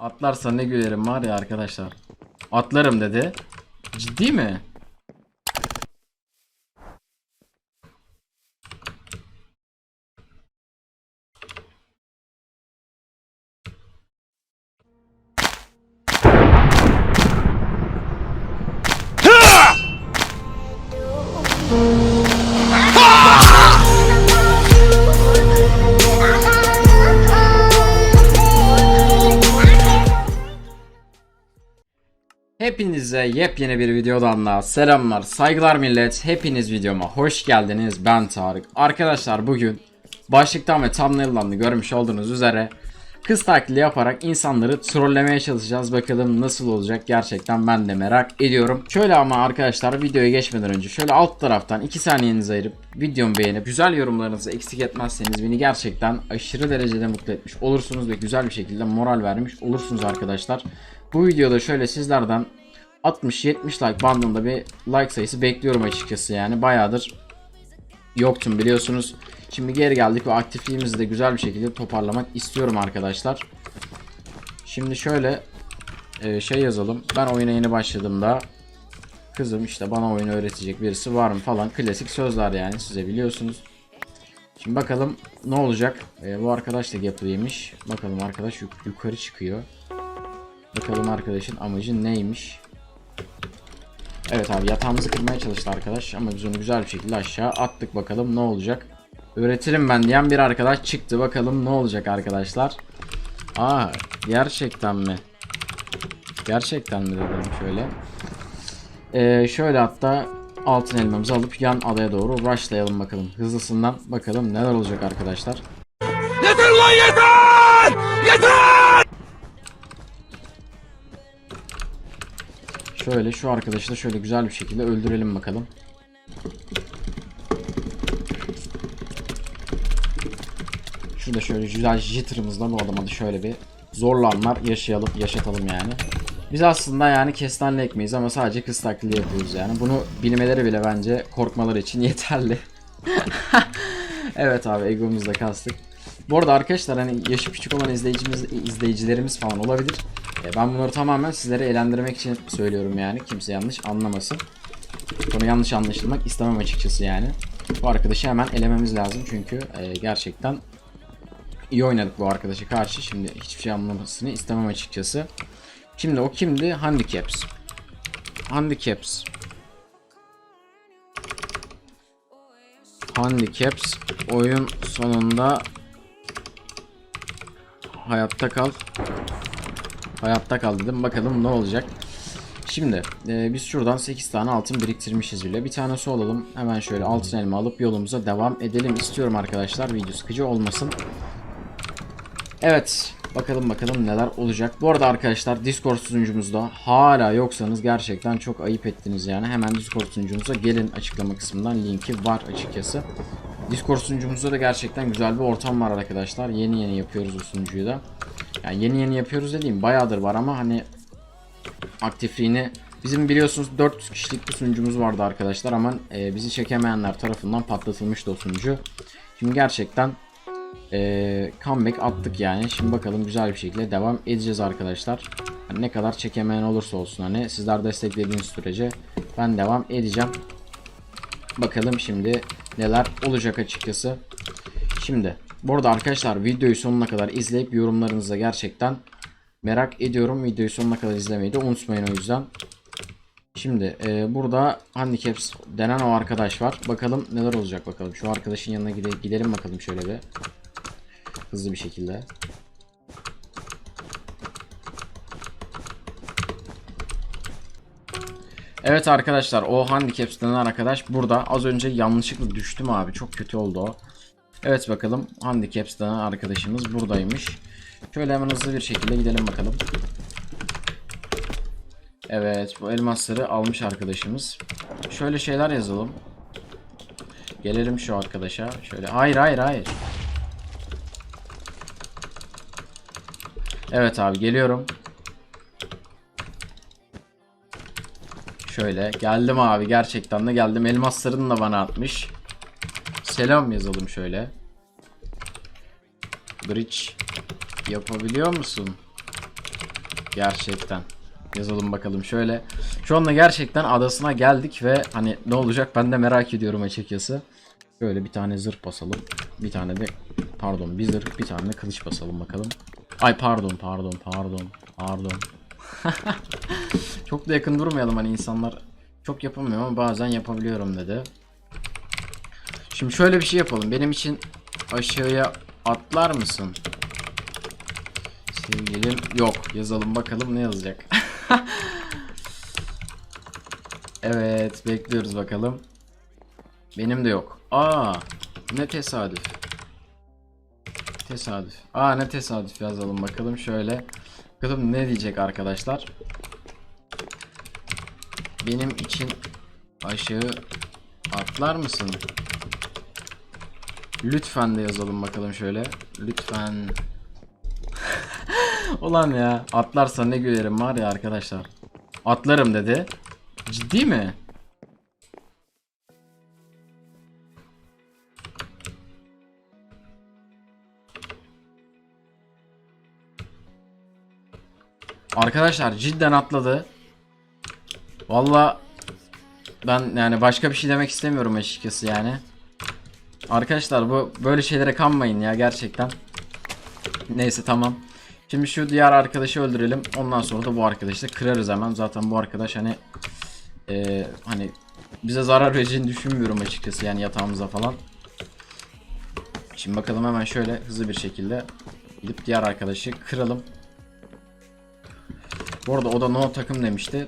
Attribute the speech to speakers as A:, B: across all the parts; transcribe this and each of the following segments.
A: Atlarsa ne gülerim var ya arkadaşlar. Atlarım dedi. Ciddi mi? Hepinize yepyeni bir videodan daha selamlar, saygılar millet. Hepiniz videoma hoş geldiniz. Ben Tarık. Arkadaşlar bugün başlıktan ve thumbnail'dan da görmüş olduğunuz üzere kız taklidi yaparak insanları trollemeye çalışacağız. Bakalım nasıl olacak gerçekten ben de merak ediyorum. Şöyle ama arkadaşlar videoya geçmeden önce şöyle alt taraftan 2 saniyenizi ayırıp videomu beğenip güzel yorumlarınızı eksik etmezseniz beni gerçekten aşırı derecede mutlu etmiş olursunuz ve güzel bir şekilde moral vermiş olursunuz arkadaşlar. Bu videoda şöyle sizlerden 60-70 like bandında bir like sayısı bekliyorum açıkçası yani bayağıdır yoktum biliyorsunuz. Şimdi geri geldik ve aktifliğimizi de güzel bir şekilde toparlamak istiyorum arkadaşlar. Şimdi şöyle e, şey yazalım. Ben oyuna yeni başladığımda kızım işte bana oyunu öğretecek birisi var mı falan klasik sözler yani size biliyorsunuz. Şimdi bakalım ne olacak. E, bu arkadaş da gaplıymış. Bakalım arkadaş yuk- yukarı çıkıyor. Bakalım arkadaşın amacı neymiş. Evet abi yatağımızı kırmaya çalıştı arkadaş ama biz onu güzel bir şekilde aşağı attık bakalım ne olacak. Öğretirim ben diyen bir arkadaş çıktı bakalım ne olacak arkadaşlar. Aa gerçekten mi? Gerçekten mi dedim şöyle. Ee, şöyle hatta altın elmamızı alıp yan adaya doğru rushlayalım bakalım. Hızlısından bakalım neler olacak arkadaşlar.
B: Yeter lan yeter! Yeter!
A: Şöyle şu arkadaşı da şöyle güzel bir şekilde öldürelim bakalım. Şurada şöyle güzel jitter'ımızla bu adama da şöyle bir zorlu anlar yaşayalım, yaşatalım yani. Biz aslında yani kestane ekmeyiz ama sadece kız taklidi yapıyoruz yani. Bunu bilmeleri bile bence korkmaları için yeterli. evet abi egomuzda kastık. Bu arada arkadaşlar hani yaşı küçük olan izleyicimiz, izleyicilerimiz falan olabilir. E, ben bunları tamamen sizlere eğlendirmek için söylüyorum yani. Kimse yanlış anlamasın. Konu yanlış anlaşılmak istemem açıkçası yani. Bu arkadaşı hemen elememiz lazım çünkü e, gerçekten iyi oynadık bu arkadaşa karşı. Şimdi hiçbir şey anlamasını istemem açıkçası. Şimdi o kimdi? Handicaps. Handicaps. Handicaps oyun sonunda hayatta kal. Hayatta kal dedim. Bakalım ne olacak. Şimdi e, biz şuradan 8 tane altın biriktirmişiz bile. Bir tane su alalım. Hemen şöyle altın elma alıp yolumuza devam edelim istiyorum arkadaşlar. Video sıkıcı olmasın. Evet. Bakalım bakalım neler olacak. Bu arada arkadaşlar Discord sunucumuzda hala yoksanız gerçekten çok ayıp ettiniz yani. Hemen Discord sunucumuza gelin açıklama kısmından linki var açıkçası. Discord sunucumuzda da gerçekten güzel bir ortam var arkadaşlar. Yeni yeni yapıyoruz o sunucuyu da. Yani yeni yeni yapıyoruz dediğim bayağıdır var ama hani aktifliğini bizim biliyorsunuz 400 kişilik bir sunucumuz vardı arkadaşlar ama e, bizi çekemeyenler tarafından patlatılmıştı o sunucu. Şimdi gerçekten e, comeback attık yani. Şimdi bakalım güzel bir şekilde devam edeceğiz arkadaşlar. Hani ne kadar çekemeyen olursa olsun hani sizler desteklediğiniz sürece ben devam edeceğim. Bakalım şimdi neler olacak açıkçası. Şimdi burada arkadaşlar videoyu sonuna kadar izleyip yorumlarınızı gerçekten merak ediyorum. Videoyu sonuna kadar izlemeyi de unutmayın o yüzden. Şimdi e, burada handicaps denen o arkadaş var. Bakalım neler olacak bakalım. Şu arkadaşın yanına gide gidelim bakalım şöyle bir. Hızlı bir şekilde. Evet arkadaşlar o handicaps denen arkadaş burada. Az önce yanlışlıkla düştüm abi. Çok kötü oldu o. Evet bakalım handicaps denen arkadaşımız buradaymış. Şöyle hemen hızlı bir şekilde gidelim bakalım. Evet bu elmasları almış arkadaşımız. Şöyle şeyler yazalım. Gelelim şu arkadaşa. Şöyle hayır hayır hayır. Evet abi geliyorum. Şöyle geldim abi gerçekten de geldim. Elmaslarını da bana atmış. Selam yazalım şöyle. Bridge yapabiliyor musun? Gerçekten. Yazalım bakalım şöyle. Şu anda gerçekten adasına geldik ve hani ne olacak ben de merak ediyorum açıkçası. Şöyle bir tane zırh basalım. Bir tane de pardon bir zırh bir tane de kılıç basalım bakalım. Ay pardon pardon pardon pardon. çok da yakın durmayalım hani insanlar çok yapamıyor ama bazen yapabiliyorum dedi. Şimdi şöyle bir şey yapalım. Benim için aşağıya atlar mısın? Sevgilim yok. Yazalım bakalım ne yazacak. evet bekliyoruz bakalım. Benim de yok. Aa ne tesadüf. Tesadüf. Aa ne tesadüf yazalım bakalım şöyle. Bakalım ne diyecek arkadaşlar. Benim için aşağı atlar mısın? Lütfen de yazalım bakalım şöyle. Lütfen. Ulan ya atlarsa ne gülerim var ya arkadaşlar. Atlarım dedi. Ciddi mi? Arkadaşlar cidden atladı. Valla ben yani başka bir şey demek istemiyorum açıkçası yani. Arkadaşlar bu böyle şeylere kanmayın ya gerçekten. Neyse tamam. Şimdi şu diğer arkadaşı öldürelim. Ondan sonra da bu arkadaşı da kırarız hemen. Zaten bu arkadaş hani eee, hani bize zarar vereceğini düşünmüyorum açıkçası yani yatağımıza falan. Şimdi bakalım hemen şöyle hızlı bir şekilde gidip diğer arkadaşı kıralım. Bu arada o da no takım demişti.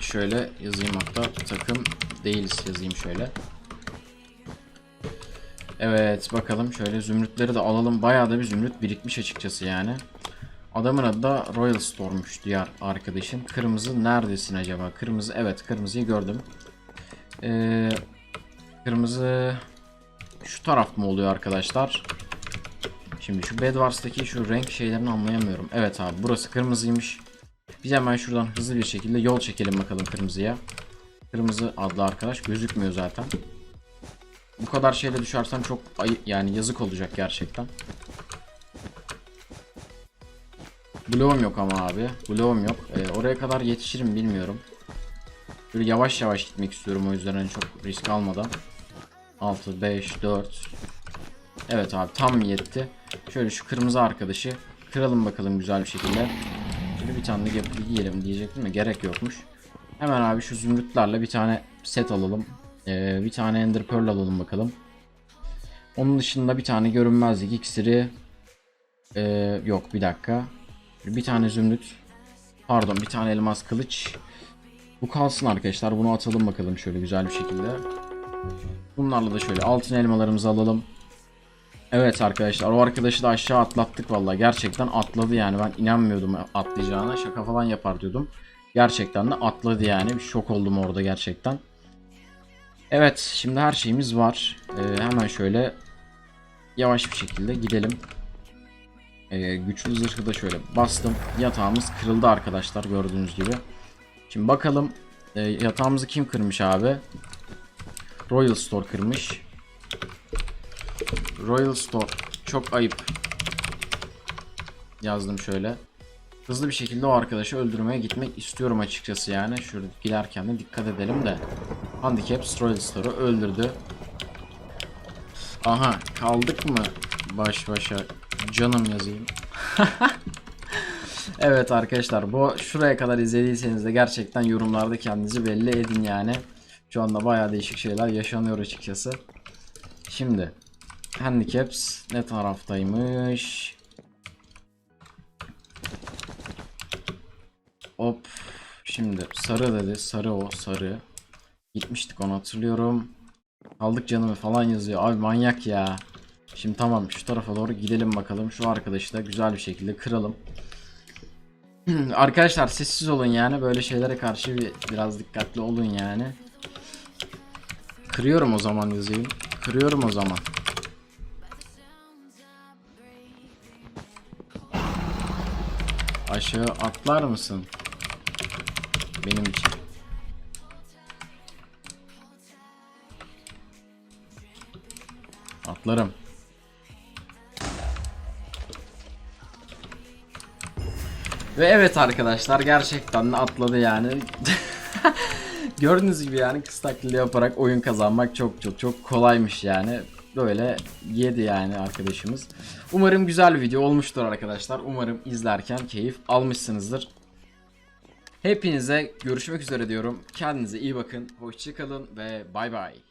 A: Şöyle yazayım hatta takım değiliz yazayım şöyle. Evet bakalım şöyle zümrütleri de alalım. Bayağı da bir zümrüt birikmiş açıkçası yani. Adamın adı da Royal Storm'muş diğer arkadaşın. Kırmızı neredesin acaba? Kırmızı evet kırmızıyı gördüm. Ee, kırmızı şu taraf mı oluyor arkadaşlar? Şimdi şu Bedwars'taki şu renk şeylerini anlayamıyorum. Evet abi burası kırmızıymış. Biz hemen şuradan hızlı bir şekilde yol çekelim bakalım kırmızıya. Kırmızı adlı arkadaş gözükmüyor zaten. Bu kadar şeyle düşersem çok ayı yani yazık olacak gerçekten. Bloğum yok ama abi. Bloğum yok. Ee, oraya kadar yetişirim bilmiyorum. Böyle yavaş yavaş gitmek istiyorum o yüzden hani çok risk almadan. 6, 5, 4. Evet abi tam yetti. Şöyle şu kırmızı arkadaşı kıralım bakalım güzel bir şekilde. Bir tane de yapıp yiyelim diyecektim de gerek yokmuş. Hemen abi şu zümrütlerle bir tane set alalım. Ee, bir tane Ender Pearl alalım bakalım. Onun dışında bir tane görünmezlik iksiri. Ee, yok bir dakika. Bir tane zümrüt. Pardon bir tane elmas kılıç. Bu kalsın arkadaşlar. Bunu atalım bakalım şöyle güzel bir şekilde. Bunlarla da şöyle altın elmalarımızı alalım. Evet arkadaşlar o arkadaşı da aşağı atlattık vallahi gerçekten atladı yani ben inanmıyordum atlayacağına şaka falan yapar diyordum. Gerçekten de atladı yani bir şok oldum orada gerçekten. Evet şimdi her şeyimiz var. Ee, hemen şöyle yavaş bir şekilde gidelim. Ee, güçlü zırhı da şöyle bastım. Yatağımız kırıldı arkadaşlar gördüğünüz gibi. Şimdi bakalım e, yatağımızı kim kırmış abi? Royal Store kırmış. Royal Store çok ayıp. Yazdım şöyle. Hızlı bir şekilde o arkadaşı öldürmeye gitmek istiyorum açıkçası yani. Şurada giderken de dikkat edelim de. Handicap Royal Store'u öldürdü. Aha kaldık mı baş başa canım yazayım. evet arkadaşlar bu şuraya kadar izlediyseniz de gerçekten yorumlarda kendinizi belli edin yani. Şu anda bayağı değişik şeyler yaşanıyor açıkçası. Şimdi Handicaps ne taraftaymış? Hop. Şimdi sarı dedi. Sarı o sarı. Gitmiştik onu hatırlıyorum. Aldık canımı falan yazıyor. Abi manyak ya. Şimdi tamam şu tarafa doğru gidelim bakalım. Şu arkadaşı da güzel bir şekilde kıralım. Arkadaşlar sessiz olun yani. Böyle şeylere karşı bir, biraz dikkatli olun yani. Kırıyorum o zaman yazayım. Kırıyorum o zaman. Aşağı atlar mısın? Benim için. Atlarım. Ve evet arkadaşlar gerçekten atladı yani. Gördüğünüz gibi yani kız taklidi yaparak oyun kazanmak çok çok çok kolaymış yani. Böyle yedi yani arkadaşımız. Umarım güzel bir video olmuştur arkadaşlar. Umarım izlerken keyif almışsınızdır. Hepinize görüşmek üzere diyorum. Kendinize iyi bakın. Hoşçakalın ve bay bay.